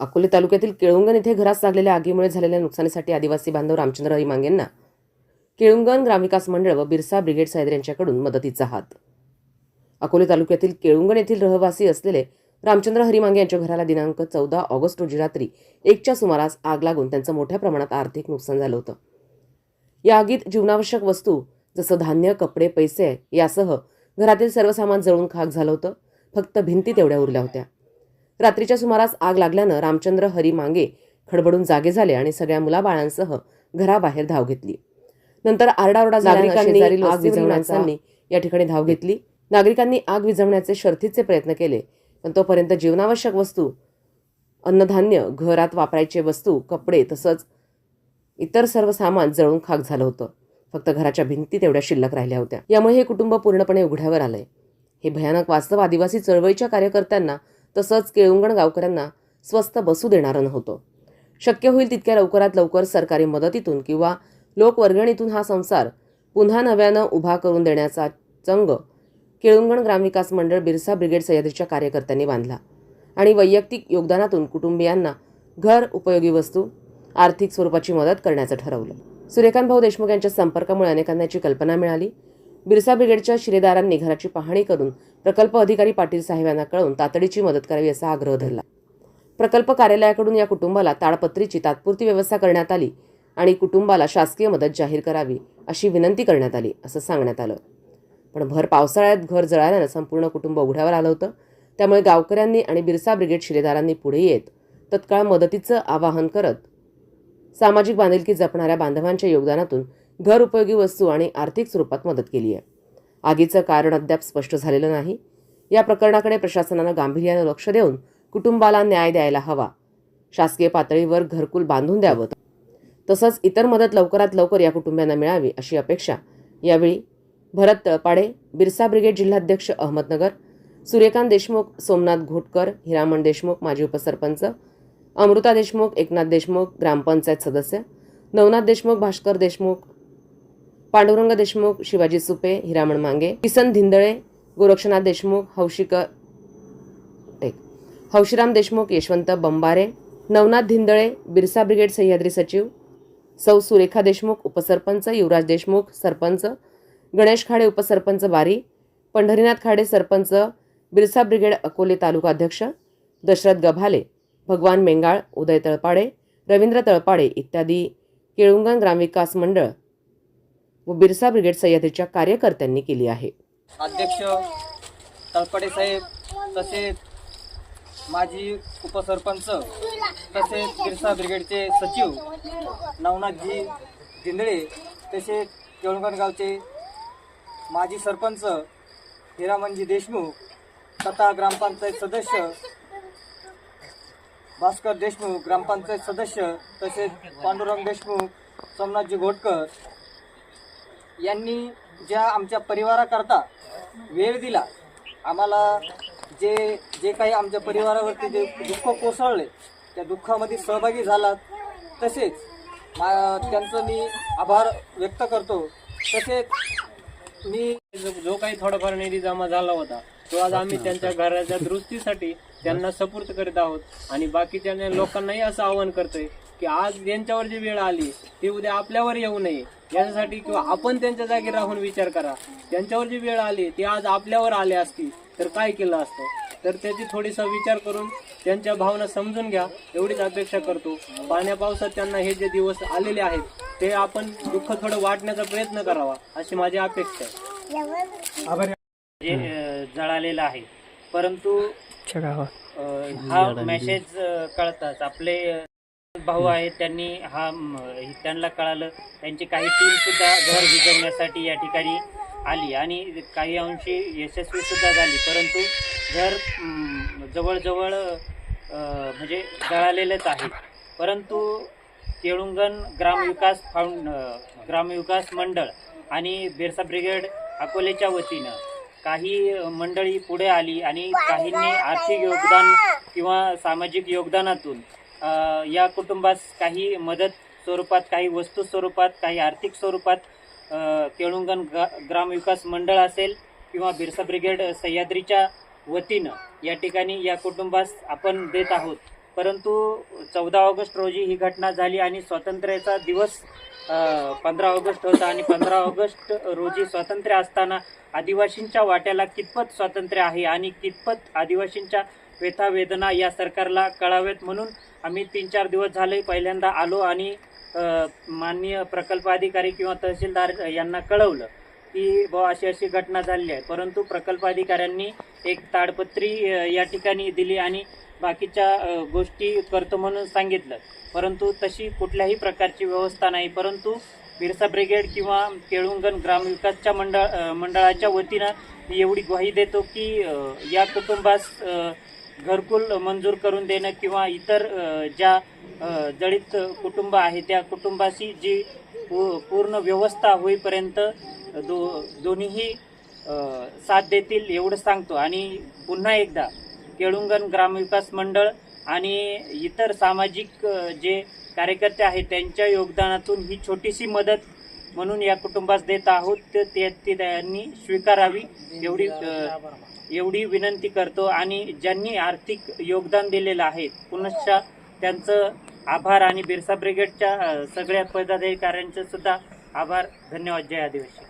अकोले तालुक्यातील केळुंगण येथे घरास लागलेल्या आगीमुळे झालेल्या नुकसानीसाठी आदिवासी बांधव रामचंद्र हरिमांग यांना केळुंगण ग्रामविकास मंडळ व बिरसा ब्रिगेड साहेब यांच्याकडून मदतीचा हात. अकोले तालुक्यातील केळुंगण येथील रहिवासी असलेले रामचंद्र हरिमांगे यांच्या घराला दिनांक चौदा ऑगस्ट रोजी रात्री एकच्या सुमारास आग लागून त्यांचं मोठ्या प्रमाणात आर्थिक नुकसान झालं होतं. या आगीत जीवनावश्यक वस्तू जसं धान्य कपडे पैसे यासह घरातील सर्व सामान जळून खाक झालं होतं. फक्त भिंती तेवढ्या उरल्या होत्या. रात्रीच्या सुमारास आग लागल्यानं रामचंद्र हरी मांगे खडबडून जागे झाले आणि सगळ्या मुलाबाळांसह घराबाहेर धाव घेतली. नंतर आरडाओरडा नागरिकांनी आग विझवण्यासाठी या ठिकाणी धाव घेतली. नागरिकांनी आग विझवण्याचे शर्थीचे प्रयत्न केले. पण तोपर्यंत जीवनावश्यक वस्तू अन्नधान्य घरात वापरायचे वस्तू कपडे तसंच इतर सर्व सामान जळून खाक झालं होतं. फक्त घराच्या भिंती तेवढ्या शिल्लक राहिल्या होत्या. यामुळे हे कुटुंब पूर्णपणे उघड्यावर आलंय. हे भयानक वास्तव आदिवासी चळवळीच्या कार्यकर्त्यांना तसंच केळुंगण गावकऱ्यांना स्वस्त बसू देणारं नव्हतं. शक्य होईल तितक्या लवकरात लवकर सरकारी मदतीतून किंवा लोकवर्गणीतून हा संसार पुन्हा नव्यानं उभा करून देण्याचा चंग केळुंगण ग्रामविकास मंडळ बिरसा ब्रिगेड सह्याद्रीच्या कार्यकर्त्यांनी बांधला आणि वैयक्तिक योगदानातून कुटुंबियांना घर उपयोगी वस्तू आर्थिक स्वरूपाची मदत करण्याचं ठरवलं. सूर्यकांत भाऊ देशमुख यांच्या संपर्कामुळे अनेकांना याची कल्पना मिळाली. बिरसा ब्रिगेडच्या शिरेदारांनी घराची पाहणी करून प्रकल्प अधिकारी पाटील साहेब यांना कळून तातडीची मदत करावी असा आग्रह धरला. प्रकल्प कार्यालयाकडून या कुटुंबाला ताडपत्रीची तात्पुरती व्यवस्था करण्यात आली आणि कुटुंबाला शासकीय मदत जाहीर करावी अशी विनंती करण्यात आली असं सांगण्यात आलं. पण भर पावसाळ्यात घर जळाल्यानं संपूर्ण कुटुंब उघड्यावर आलं होतं. त्यामुळे गावकऱ्यांनी आणि बिरसा ब्रिगेड शिलेदारांनी पुढे येत तत्काळ मदतीचं आवाहन करत सामाजिक बांधिलकी जपणाऱ्या बांधवांच्या योगदानातून घर उपयोगी वस्तू आणि आर्थिक स्वरूपात मदत केली आहे. आगीचं कारण अद्याप स्पष्ट झालेलं नाही. या प्रकरणाकडे प्रशासनानं गांभीर्यानं लक्ष देऊन कुटुंबाला न्याय द्यायला हवा. शासकीय पातळीवर घरकुल बांधून द्यावं. तसंच इतर मदत लवकरात लवकर या कुटुंबियांना मिळावी अशी अपेक्षा यावेळी भरत तळपाडे बिरसा ब्रिगेड जिल्हाध्यक्ष अहमदनगर सूर्यकांत देशमुख सोमनाथ घोटकर हिरामण देशमुख माजी उपसरपंच अमृता देशमुख एकनाथ देशमुख ग्रामपंचायत सदस्य नवनाथ देशमुख भास्कर देशमुख पांडुरंग देशमुख शिवाजी सुपे हिरामण मांगे किसन धिंदळे गोरक्षनाथ देशमुख हौशिक टेक हौशीराम देशमुख यशवंत बंबारे नवनाथ धिंदळे बिरसा ब्रिगेड सह्याद्री सचिव सौ सुरेखा देशमुख उपसरपंच युवराज देशमुख सरपंच गणेश खाडे उपसरपंच बारी पंढरीनाथ खाडे सरपंच बिरसा ब्रिगेड अकोले तालुका अध्यक्ष दशरथ गभाले भगवान मेंगाळ उदय तळपाडे रवींद्र तळपाडे इत्यादी केळुंगण ग्रामविकास मंडळ व बिरसा ब्रिगेड सह्याद्रीच्या कार्यकर्त्यांनी केली आहे. अध्यक्ष तळपडे साहेब तसेच माजी उपसरपंच तसेच बिरसा ब्रिगेडचे सचिव नवनाथजी दिंदळे तसेच केळुगण गावचे माजी सरपंच हिरामनजी देशमुख तथा ग्रामपंचायत सदस्य भास्कर देशमुख ग्रामपंचायत सदस्य तसेच पांडुरंग देशमुख सोमनाथजी घोटकर यांनी ज्या आमच्या परिवाराकरता वेळ दिला आम्हाला जे जे काही आमच्या परिवारावरती जे दुःख कोसळले त्या दुःखामध्ये सहभागी झालात. तसेच मा त्यांचं मी आभार व्यक्त करतो. तसेच मी जो जो काही थोडाफार निधी जमा झाला होता तो आज आम्ही त्यांच्या घराच्या दुरुस्तीसाठी त्यांना सपूर्त करीत आहोत. आणि बाकीच्या लोकांनाही असं आवाहन करतोय की आज यांच्यावर जी वेळ आली ती उद्या आपल्यावर येऊ नये. यासाठी किंवा आपण त्यांच्या जागी राहून विचार करा. त्यांच्यावर जी वेळ आली ती आज आपल्यावर आली असती तर काय केलं असतं? तर त्याची थोडीसा विचार करून त्यांच्या भावना समजून घ्या. एवढीच अपेक्षा करतो. पाण्या पावसात त्यांना हे जे दिवस आलेले आहेत ते आपण दुःख थोडं वाटण्याचा प्रयत्न करावा अशी माझी अपेक्षा आहे. जे जळालेलं आहे. परंतु हा मेसेज अ, कळताच. आपले भाऊ आहेत त्यांनी हा त्यांना कळालं. त्यांची काही टीम सुद्धा घर विजवण्यासाठी या ठिकाणी आली आणि काही अंशी यशस्वी सुद्धा झाली. परंतु घर जवळजवळ म्हणजे जळालेलंच आहे. परंतु केळुंगण ग्रामविकास फाउंड ग्रामविकास मंडळ आणि बिरसा ब्रिगेड अकोलेच्या वतीनं काही मंडळी पुढे आली आणि काहींनी आर्थिक योगदान किंवा सामाजिक योगदानातून या कुटुंबास काही मदत स्वरूपात काही वस्तू स्वरूपात काही आर्थिक स्वरूपात केळुंगण गा ग्रामविकास मंडळ असेल किंवा बिरसा ब्रिगेड सह्याद्रीच्या वतीनं या ठिकाणी या कुटुंबास आपण देत आहोत. परंतु चौदा ऑगस्ट रोजी ही घटना झाली आणि स्वातंत्र्याचा दिवस पंधरा ऑगस्ट होता आणि पंधरा ऑगस्ट रोजी स्वातंत्र्य असताना आदिवासींच्या वाट्याला कितपत स्वातंत्र्य आहे आणि कितपत आदिवासींच्या व्यथावेदना या सरकारला कळाव्यात म्हणून आम्ही तीन चार दिवस झाले पहिल्यांदा आलो आणि माननीय प्रकल्प अधिकारी किंवा तहसीलदार यांना कळवलं की बुवा अशी अशी घटना झालेली आहे. परंतु प्रकल्प अधिकाऱ्यांनी एक ताडपत्री या ठिकाणी दिली आणि बाकीच्या गोष्टी करतो म्हणून सांगितलं. परंतु तशी कुठल्याही प्रकारची व्यवस्था नाही. परंतु बिरसा ब्रिगेड किंवा केळुंगण ग्रामविकासच्या मंडळ मंडळाच्या वतीनं मी एवढी ग्वाही देतो की या कुटुंबास घरकुल मंजूर करून देणं किंवा इतर ज्या अ, कुटुंब आहे त्या कुटुंबाशी जी पूर्ण व्यवस्था होईपर्यंत दो दोन्हीही साथ देतील एवढं सांगतो. आणि पुन्हा एकदा केळुंगण ग्रामविकास मंडळ आणि इतर सामाजिक जे कार्यकर्ते आहेत त्यांच्या योगदानातून ही छोटीशी मदत म्हणून या कुटुंबास देत आहोत. तर ते त्यांनी स्वीकारावी एवढी एवढी विनंती करतो. आणि ज्यांनी आर्थिक योगदान दिलेलं आहे पुनश्च त्यांचं आभार आणि बिरसा ब्रिगेडच्या सगळ्या पदाधिकाऱ्यांचे सुद्धा आभार. धन्यवाद. जय आदिवासी.